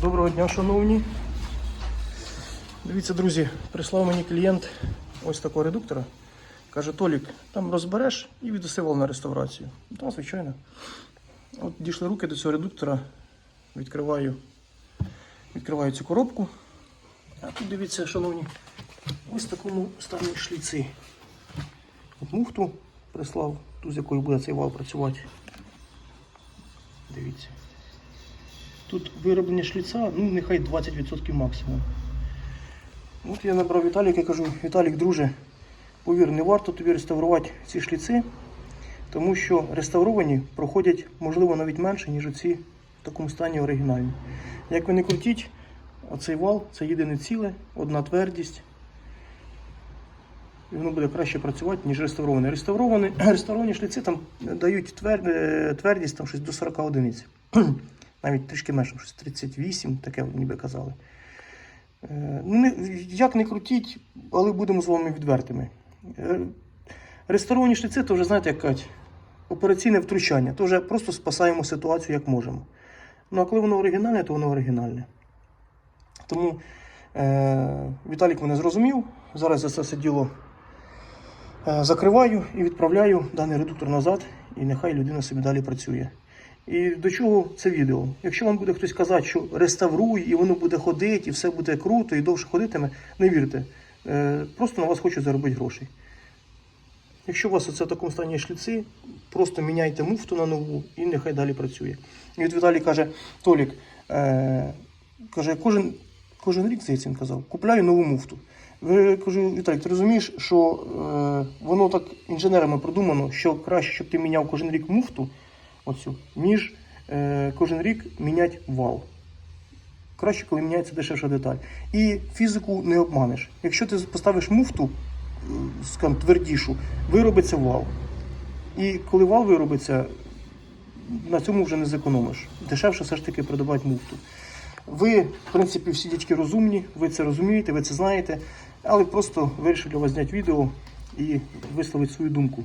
Доброго дня, шановні. Дивіться, друзі, прислав мені клієнт ось такого редуктора. Каже, Толік, там розбереш і віддаси вал на реставрацію. Так, звичайно. От дійшли руки до цього редуктора, відкриваю, відкриваю цю коробку. А тут дивіться, шановні, ось такому стані шліци. От муфту прислав, ту, з якою буде цей вал працювати. Дивіться. Тут вироблення шліця, ну нехай 20% максимум. От я набрав Віталіка і кажу, Віталік, друже, повір, не варто тобі реставрувати ці шліци, тому що реставровані проходять, можливо, навіть менше, ніж оці в такому стані оригінальні. Як ви не крутіть, оцей вал це єдине ціле, одна твердість. І воно буде краще працювати, ніж реставроване. Реставровані, реставровані шліци там дають е, твердість там, щось до 40 одиниць. Навіть трішки менше, щось 38, таке ніби казали. Е, Ну, як не крутіть, але будемо з вами відвертими. Е, Реставровані шліци, то вже, знаєте, як кажуть, операційне втручання. То вже просто спасаємо ситуацію як можемо. Ну, а коли воно оригінальне, то воно оригінальне. Тому е, Віталік мене зрозумів. Зараз я це все діло е, закриваю і відправляю даний редуктор назад, і нехай людина собі далі працює. І до чого це відео? Якщо вам буде хтось казати, що реставруй, і воно буде ходити, і все буде круто, і довше ходитиме, не вірте. Е, Просто на вас хочуть заробити грошей. Якщо у вас оце в такому стані шліци, просто міняйте муфту на нову і нехай далі працює. І от Віталій каже, Толік, е, каже, кожен, кожен рік, здається, він казав, купляю нову муфту. Ви кажу, Віталій, ти розумієш, що е, воно так інженерами продумано, що краще, щоб ти міняв кожен рік муфту, оцю, ніж е, кожен рік міняти вал. Краще, коли міняється дешевша деталь. І фізику не обманеш. Якщо ти поставиш муфту, скажімо, твердішу, виробиться вал. І коли вал виробиться, на цьому вже не зекономиш. Дешевше все ж таки придбати муфту. Ви, в принципі, всі дядьки розумні, ви це розумієте, ви це знаєте, але просто вирішив для вас зняти відео і висловити свою думку.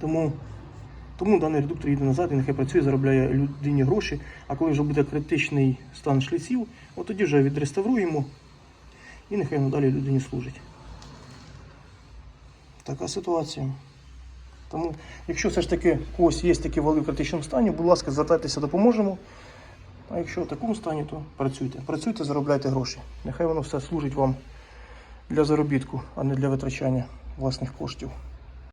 Тому, тому даний редуктор їде назад і нехай працює, заробляє людині гроші. А коли вже буде критичний стан шліців, от тоді вже відреставруємо і нехай надалі людині служить. Така ситуація. Тому, якщо все ж таки когось є такі вали в критичному стані, будь ласка, звертайтеся, допоможемо. А якщо в такому стані, то працюйте. Працюйте, заробляйте гроші. Нехай воно все служить вам для заробітку, а не для витрачання власних коштів.